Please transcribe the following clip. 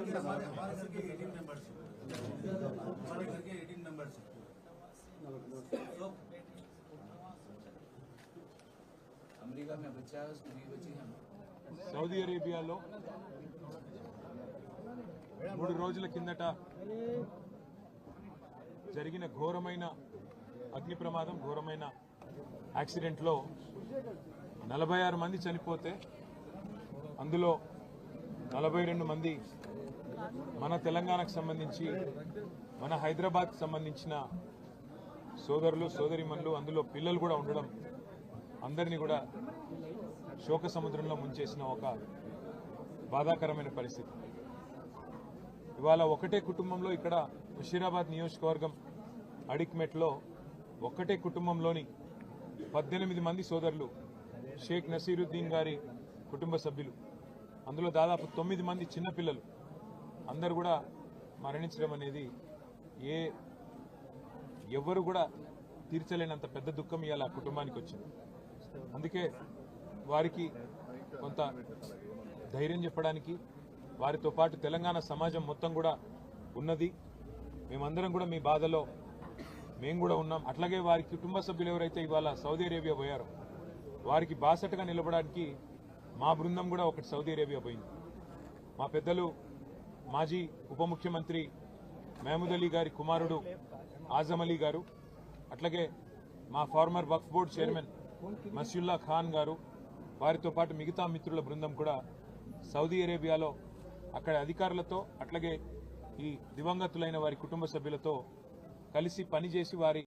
घर के हमारे हमारे घर के 18 मेंबर्स हैं हमारे घर के 18 मेंबर्स हैं तो अमेरिका में बच्चा है उसकी बीवी बच्ची है సౌదీ అరేబియాలో మూడు రోజుల కిందట జరిగిన ఘోరమైన అగ్ని ప్రమాదం ఘోరమైన యాక్సిడెంట్లో నలభై ఆరు మంది చనిపోతే అందులో నలభై రెండు మంది మన తెలంగాణకు సంబంధించి మన హైదరాబాద్కి సంబంధించిన సోదరులు సోదరిమణులు అందులో పిల్లలు కూడా ఉండడం అందరినీ కూడా శోక సముద్రంలో ముంచేసిన ఒక బాధాకరమైన పరిస్థితి. ఇవాళ ఒకటే కుటుంబంలో ఇక్కడ ముషీరాబాద్ నియోజకవర్గం అడిక్మెట్లో ఒకటే కుటుంబంలోని పద్దెనిమిది మంది సోదరులు షేక్ నసీరుద్దీన్ గారి కుటుంబ సభ్యులు. అందులో దాదాపు తొమ్మిది మంది చిన్నపిల్లలు అందరు కూడా మరణించడం అనేది ఏ ఎవరు కూడా తీర్చలేనంత పెద్ద దుఃఖం ఇవాళ కుటుంబానికి వచ్చింది. అందుకే వారికి కొంత ధైర్యం చెప్పడానికి వారితో పాటు తెలంగాణ సమాజం మొత్తం కూడా ఉన్నది. మేమందరం కూడా మీ బాధలో మేము కూడా ఉన్నాం. అట్లాగే వారి కుటుంబ సభ్యులు ఎవరైతే ఇవాళ సౌదీ అరేబియా పోయారో వారికి బాసటగా నిలబడానికి మా బృందం కూడా ఒకటి సౌదీ అరేబియా పోయింది. మా పెద్దలు మాజీ ఉప ముఖ్యమంత్రి మహమూద్ అలీ గారి కుమారుడు ఆజం అలీ గారు అట్లాగే మా former Waqf board chairman Masiullah Khan గారు వారితో పాటు మిగతా మిత్రుల బృందం కూడా సౌదీ అరేబియాలో అక్కడ అధికారులతో అట్లాగే ఈ దివంగతులైన వారి కుటుంబ సభ్యులతో కలిసి పనిచేసి వారి